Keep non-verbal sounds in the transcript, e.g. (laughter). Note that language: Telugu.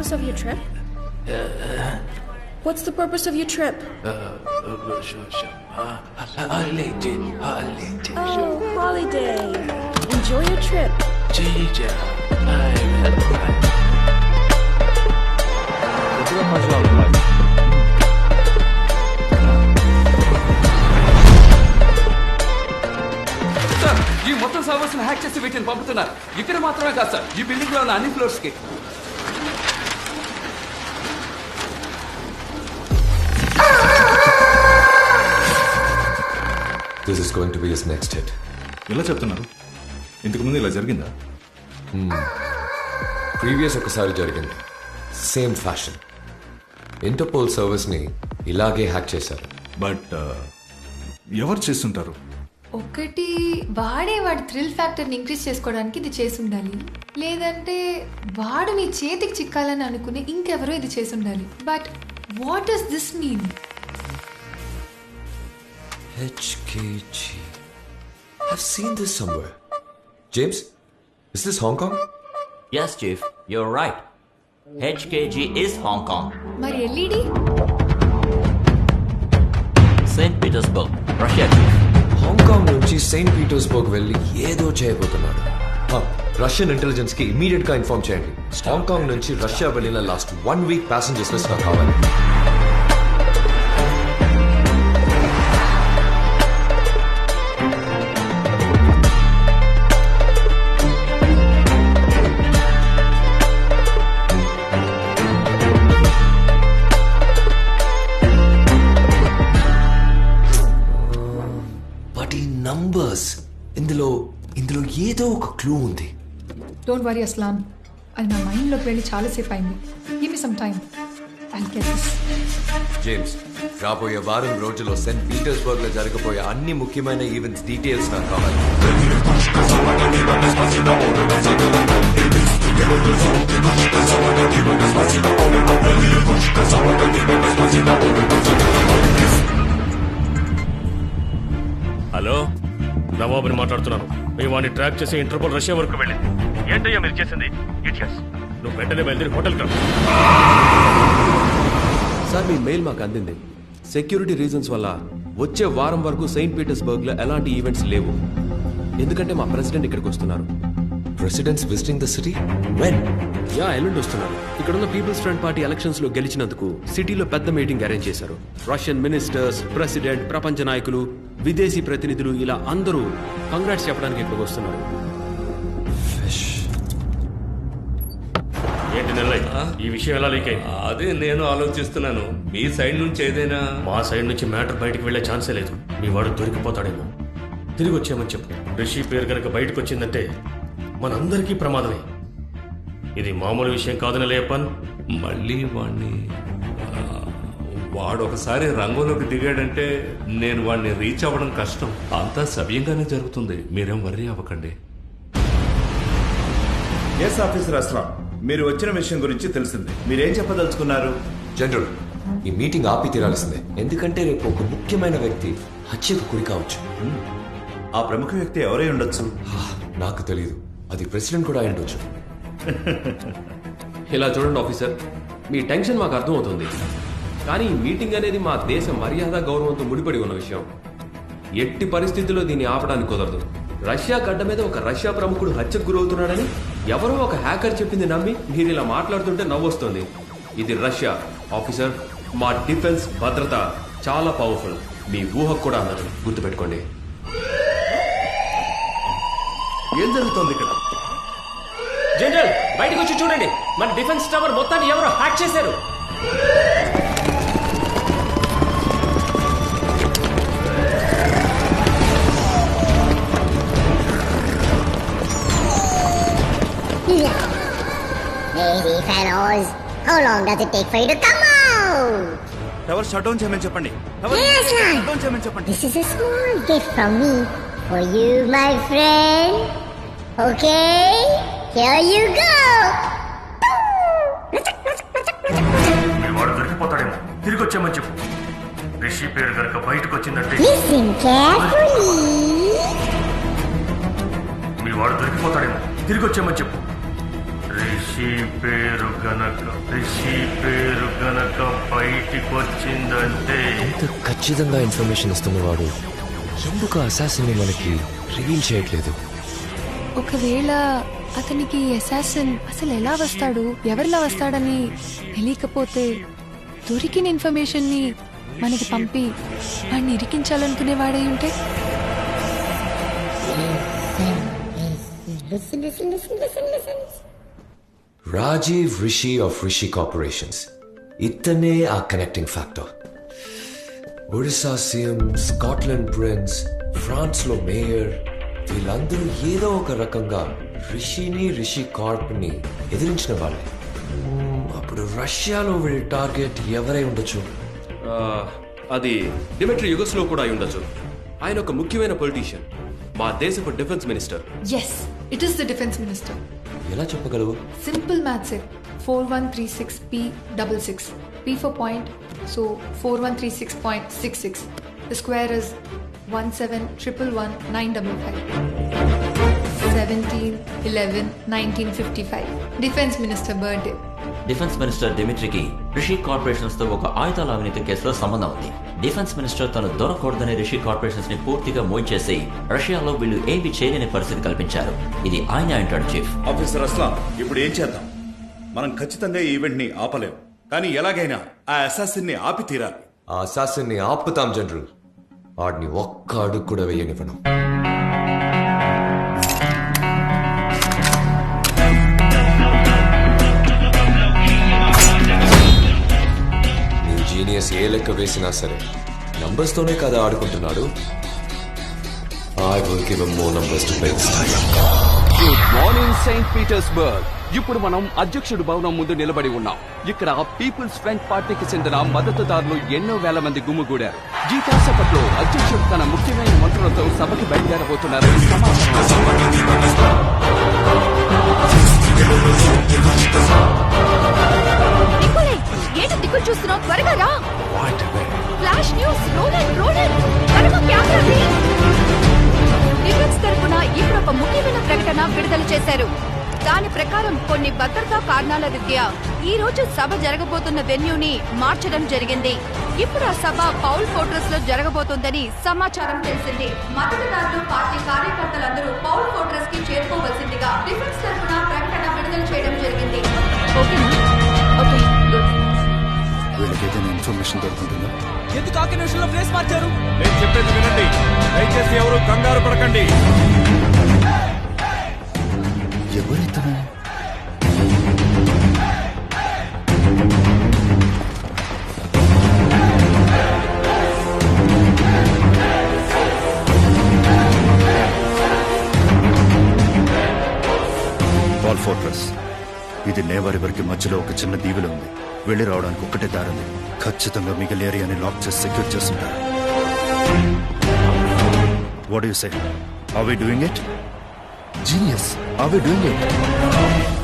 purpose of your trip? What's the purpose of your trip? holiday, holiday. Oh, holiday. Enjoy your trip. Teacher, I'm a ఈ మొత్తం సర్వర్స్ హ్యాక్ చేసి వీటిని పంపుతున్నారు ఇక్కడ మాత్రమే కాదు సార్ ఈ బిల్డింగ్లో ఉన్న అన్ని ఫ్లోర్స్కి this is going to be his next hit ఎలా చెప్తున్నారు? ఇంతకు ముందు ఇలా జరిగిందా? ప్రీవియస్ ఒకసారి జరిగింది. సేమ్ ఫ్యాషన్ ఇంటర్పోల్ సర్వీస్ని ఇలాగే హ్యాక్ చేశారు. బట్ ఎవరు చేస్తుంటారు? ఒకటి వాడే వాడి థ్రిల్ ఫ్యాక్టర్ని ఇంక్రీజ్ చేసుకోవడానికి ఇది చేసి ఉండాలి లేదంటే వాడు నీ చేతికి చిక్కాలని అనుకుని ఇంకెవరో ఇది చేసి ఉండాలి but what does this mean HKG. I've seen this somewhere. James, is this Hong Kong? Yes, Chief, you're right. HKG is Hong Kong, మరి E LED St. Petersburg, Russia, Chief. Hong Kong నుంచి సెయింట్ పీటర్స్బర్గ్ వెళ్ళి ఏదో చేయబోతున్నాడు రష్యన్ ఇంటెలిజెన్స్కి ఇమీడియట్గా ఇన్ఫార్మ్ చేయండి హాంకాంగ్ నుంచి రష్యా వెళ్ళిన last one week passengers list నాకు కావాలి నంబర్స్ ఇందులో ఇందులో ఏదో ఒక క్లూ ఉంది. డోంట్ వరీ అస్లాం అది నా మైండ్లోకి వెళ్ళి చాలాసేపు అయింది. Give me some time I get this James రాబోయే వారం రోజుల్లో సెయింట్ పీటర్స్బర్గ్లో జరగబోయే అన్ని ముఖ్యమైన ఈవెంట్స్ డీటెయిల్స్ నాకు కావాలి. హలో నవాబుని మాట్లాడుతున్నాను. మేము వాడిని ట్రాక్ చేసి ఇంటర్పోల్ రష్యా వరకు వెళ్ళింది. ఏంటయ్యా మీరు చేసింది? ఇడియట్స్ నువ్వు వెంటనే బయలుదేరి హోటల్కి సార్ మీ మెయిల్ మాకు అందింది. సెక్యూరిటీ రీజన్స్ వల్ల వచ్చే వారం వరకు సెయింట్ పీటర్స్బర్గ్లో ఎలాంటి ఈవెంట్స్ లేవు. ఎందుకంటే మా ప్రెసిడెంట్ ఇక్కడికి వస్తున్నారు. President's visiting the city when yeah ఎల్లుండి వస్తున్నారు. ఇక్కడ ఉన్న పీపుల్స్ ఫ్రంట్ పార్టీ ఎలక్షన్స్లో గెలిచినందుకు సిటీలో పెద్ద మీటింగ్ అరేంజ్ చేశారు. రష్యన్ మినిస్టర్స్ ప్రెసిడెంట్ ప్రపంచ నాయకులు విదేశీ ప్రతినిధులు ఇలా అందరూ కంగ్రాట్స్ చెప్పడానికి ఇక్కడికి వస్తున్నారు. ఏంటి నెల్లయ్య ఈ విషయం ఎలా లీక్ అయింది? అదే నేను ఆలోచిస్తున్నాను. మీ సైడ్ నుంచి ఏదైనా మా సైడ్ నుంచి మ్యాటర్ బయటకు వెళ్ళే ఛాన్సే లేదు. మీ వాడు దొరికిపోతాడేమో. తిరిగి వచ్చామని చెప్పు. రిషి పేరు కనుక బయటకు వచ్చిందంటే మనందరికీ ప్రమాదమే. ఇది మామూలు విషయం కాదని లేపన్ మళ్ళీ వాడిని ఆ, వాడు ఒకసారి రంగంలోకి దిగాడంటే నేను వాడిని రీచ్ అవ్వడం కష్టం. అంతా సవ్యంగానే జరుగుతుంది. మీరేం వర్రీ అవ్వకండి. ఎస్ ఆఫీసర్ అస్లాం మీరు వచ్చిన విషయం గురించి తెలిసింది. మీరేం చెప్పదలుచుకున్నారు? జనరల్ ఈ మీటింగ్ ఆపి తీరాల్సిందే. ఎందుకంటే రేపు ఒక ముఖ్యమైన వ్యక్తి హత్యకు గురి కావచ్చు. ఆ ప్రముఖ వ్యక్తి ఎవరై ఉండొచ్చు? హా, నాకు తెలియదు అది ప్రెసిడెంట్ కూడా అయి ఉండొచ్చు. (laughs) ఇలా చూడండి ఆఫీసర్ మీ టెన్షన్ మాకు అర్థమవుతుంది. కానీ ఈ మీటింగ్ అనేది మా దేశ మర్యాద గౌరవంతో ముడిపడి ఉన్న విషయం. ఎట్టి పరిస్థితుల్లో దీన్ని ఆపడానికి కుదరదు. రష్యా గడ్డ మీద ఒక రష్యా ప్రముఖుడు హత్యకు గురవుతున్నాడని ఎవరో ఒక హ్యాకర్ చెప్పింది నమ్మి మీరు ఇలా మాట్లాడుతుంటే నవ్వొస్తుంది. ఇది రష్యా. ఆఫీసర్ మా డిఫెన్స్ భద్రత చాలా పవర్ఫుల్. మీ ఊహకు కూడా అన్నారు గుర్తుపెట్టుకోండి. ఏం జరుగుతోంది ఇక్కడ? జనరల్ బయటకు వచ్చి చూడండి. మన డిఫెన్స్ టవర్ మొత్తాన్ని ఎవరో హ్యాక్ చేశారు. Fellows, how long does it take for you to come out? Tower shut down చేయమని చెప్పండి tower Yes, shut ma'am. Down చేయమని చెప్పండి This is a small gift from me for you, my friend. Okay, here you go. మీ వాడు దొరికిపోతాడేమో తిరిగి వచ్చామని చెప్పు రిషి పేరు కనుక బయటకు వచ్చిందంటే Listen carefully. మీ వాడు దొరికిపోతాడేమో తిరిగి వచ్చామని చెప్పు రిషి పేరు గనక రిషి పేరు గనక బయటికి వచ్చిందంటే ఇంత ఖచ్చితంగా ఇన్ఫర్మేషన్ ఇస్తున్నవాడు ఎందుకు అసాసిన్ మనకి రివీల్ చేయట్లేదు? ఒకవేళ అతనికి అసాసిన్ అసలు ఎలా వస్తాడు ఎవరిలా వస్తాడని తెలియకపోతే దొరికిన ఇన్ఫర్మేషన్ని మనకి పంపి వాడిని ఇరికించాలనుకునే వాడై ఉంటే? Listen, listen, listen, listen, listen. Rajeev Rishi of Rishi corporations ఇతనే ఆ connecting factor Odisha CM Scotland prince ఫ్రాన్స్లో మేయర్ వీళ్ళందరూ ఏదో ఒక రకంగా రిషిని రిషి కార్ప్ని ఎదిరించిన వాళ్ళే. అప్పుడు రష్యాలో వీళ్ళ టార్గెట్ ఎవరై ఉండొచ్చు? ఆ, అది డిమెట్రీ యుగస్లో కూడా అయి ఉండొచ్చు. ఆయన ఒక ముఖ్యమైన పొలిటీషియన్ మా దేశపు defence minister yes it is the defence minister ఎలా చెప్పగలవు simple maths four one three six P double six P for point so four one three six point six six the square is one seven triple one nine double five seventeen eleven nineteen fifty five defence minister birthday defence minister డిమిట్రికి Rishi కార్పొరేషన్స్తో ఒక ఆయుధాల అవినీతి కేసులో సంబంధం ఉంది. డిఫెన్స్ మినిస్టర్ తను దొరకూడదని రిషి కార్పొరేషన్స్ని పూర్తిగా మూయించేసి రష్యాలో వీళ్ళు ఏమి చేయలేని పరిస్థితి కల్పించారు. ఇది ఆయన అంటాడు చీఫ్. ఆఫీసర్ అస్లాం ఇప్పుడు ఏం చేద్దాం? మనం ఖచ్చితంగా ఈ ఈవెంట్ని ఆపలేం. కానీ ఎలాగైనా ఆ అసాసిన్ని ఆపి తీరాలి. ఆ అసాసిన్ని ఆపుతాం జనరల్. వాడిని ఒక్క అడుగు కూడా వేయనివ్వను. జీనియస్ ఏ లెక్క వేసినా సరే నంబర్స్ తోనే కదా ఆడుకుంటున్నాడు? I will give more numbers to play good morning Saint Petersburg ఇప్పుడు మనం అధ్యక్షుడు భవనం ముందు నిలబడి ఉన్నాం. ఇక్కడ పీపుల్స్ ఫ్రంట్ పార్టీకి చెందిన మద్దతుదారులు ఎన్నో వేల మంది గుమ్ముగూడారు ఈ అధ్యక్షుడు తన ముఖ్యమైన మంత్రులతో సభకి బయలుదేరబోతున్నారని ప్రకటన విడుదల చేశారు. దాని ప్రకారం కొన్ని భద్రతా కారణాల రీత్యా ఈ రోజు సభ జరగబోతున్న వెన్యూని మార్చడం జరిగింది. ఇప్పుడు ఆ సభ పౌల్ ఫోర్ట్రెస్లో జరగబోతోందని సమాచారం తెలిసింది. మద్దతుదారులు పార్టీ కార్యకర్తలందరూ పౌల్ ఫోర్ట్రెస్కి చేరుకోవాల్సిందిగా డిఫెన్స్ తరపున ప్రకటన విడుదల చేయడం జరిగింది. ఇన్ఫర్మేషన్ దొరుకుతుందా? ఎందుకు ఆకి నిమిషంలో ప్లేస్ మార్చారు? నేను చెప్పేది వినండి. దయచేసి ఎవరు కంగారు పడకండి. ఎవరితను? వాల్ ఫోర్ట్రెస్ ఇది నేవారివరికి మధ్యలో ఒక చిన్న దీవిలో ఉంది. వెళ్ళి రావడానికి ఒక్కటే దారుంది ఖచ్చితంగా మిగిలిన ఏరియాని లాక్ చేసి సెక్యూర్ చేస్తుంటారు. What you say are we doing it genius are we doing it